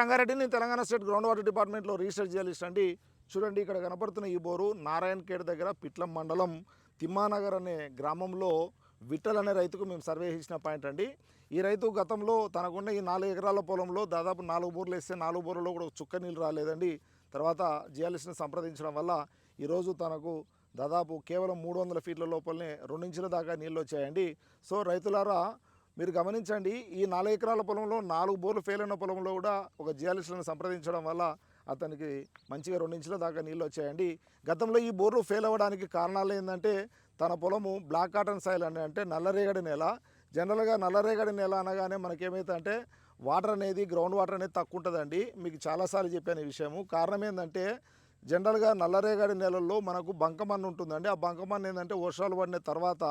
రంగారెడ్డిని. Telangana state ground water డిపార్ట్మెంట్లో research journalist అండి. చూడండి ఇక్కడ కనపడుతున్న ఈ బోరు నారాయణ్ ఖేడ్ దగ్గర పిట్లం మండలం తిమ్మానగర్ అనే గ్రామంలో విట్టల్ అనే రైతుకు మేము సర్వే చేసిన పాయింట్ అండి. ఈ రైతు గతంలో తనకున్న ఈ నాలుగు ఎకరాల పొలంలో దాదాపు నాలుగు బోర్లు వేస్తే నాలుగు బోర్లలో కూడా చుక్క నీళ్ళు రాలేదండి. తర్వాత జియాలిస్ట్ని సంప్రదించడం వల్ల ఈరోజు తనకు దాదాపు కేవలం మూడు వందల ఫీట్ల లోపలనే రెండించుల దాకా నీళ్ళు వచ్చాయండి. సో రైతులారా మీరు గమనించండి ఈ నాలుగు ఎకరాల పొలంలో నాలుగు బోర్లు ఫెయిల్ అయిన పొలంలో కూడా ఒక జియాలిస్టులను సంప్రదించడం వల్ల అతనికి మంచిగా రెండించుల దాకా నీళ్ళు వచ్చాయండి. గతంలో ఈ బోర్లు ఫెయిల్ అవ్వడానికి కారణాలు ఏంటంటే తన పొలము బ్లాక్ కాటన్ సాయిల్ అని అంటే నల్లరేగడి నేల. జనరల్గా నల్లరేగడి నేల అనగానే మనకేమైతే వాటర్ అనేది గ్రౌండ్ వాటర్ అనేది తక్కువ ఉంటుందండి. మీకు చాలాసార్లు చెప్పాను ఈ విషయము. కారణం ఏంటంటే జనరల్గా నల్లరేగడి నేలల్లో మనకు బంకమన్ను ఉంటుందండి. ఆ బంకమన్ను ఏంటంటే వర్షాలు పడిన తర్వాత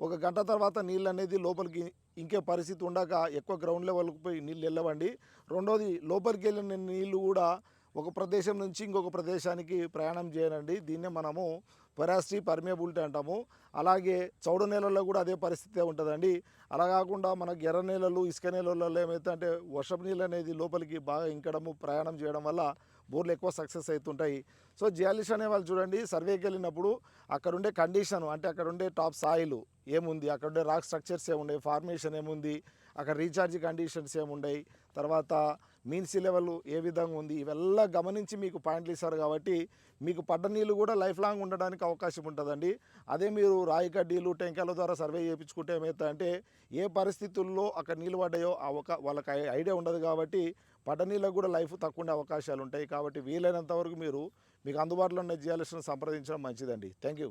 ఒక గంట తర్వాత నీళ్ళు అనేది లోపలికి ఇంకే పరిస్థితి ఉండక ఎక్కువ గ్రౌండ్ లెవెల్కి పోయి నీళ్ళు వెళ్ళవండి. రెండోది లోపలికి వెళ్ళిన నీళ్ళు కూడా ఒక ప్రదేశం నుంచి ఇంకొక ప్రదేశానికి ప్రయాణం చేయనండి దీన్నే మనము పెరాసిటీ పర్మియబిలిటీ అంటాము. అలాగే చౌడు నేలల్లో కూడా అదే పరిస్థితి ఉంటుందండి. అలా కాకుండా మనకు ఎర్ర నేలలు ఇసుక నేలల్లో ఏమైతే అంటే వర్షపు నీళ్ళు అనేది లోపలికి బాగా ఇంకడము ప్రయాణం చేయడం వల్ల బోర్లు ఎక్కువ సక్సెస్ అవుతుంటాయి. సో జియాలిష్ అనే వాళ్ళు చూడండి సర్వేకి వెళ్ళినప్పుడు అక్కడ ఉండే కండిషన్ అంటే అక్కడ ఉండే టాప్ సాయిలు ఏముంది అక్కడ ఉండే రాక్ స్ట్రక్చర్స్ ఏమున్నాయి ఫార్మేషన్ ఏముంది అక్కడ రీఛార్జ్ కండిషన్స్ ఏమున్నాయి తర్వాత మీన్ సీ లెవెల్ ఏ విధంగా ఉంది ఇవెల్లా గమనించి మీకు పాయింట్లు ఇస్తారు కాబట్టి మీకు పడ్డ నీళ్ళు కూడా లైఫ్ లాంగ్ ఉండడానికి అవకాశం ఉంటుందండి. అదే మీరు రాయి కడ్డీలు టెంకాయల ద్వారా సర్వే చేయించుకుంటే ఏమైతే అంటే ఏ పరిస్థితుల్లో అక్కడ నీళ్ళు పడ్డాయో ఒక వాళ్ళకి ఐడియా ఉండదు కాబట్టి పడనీళ్ళకు కూడా లైఫ్ తక్కువ ఉండే అవకాశాలు ఉంటాయి కాబట్టి వీలైనంత వరకు మీరు మీకు అందుబాటులో ఉన్న జియాలిస్ట్ను సంప్రదించడం మంచిదండి. Thank you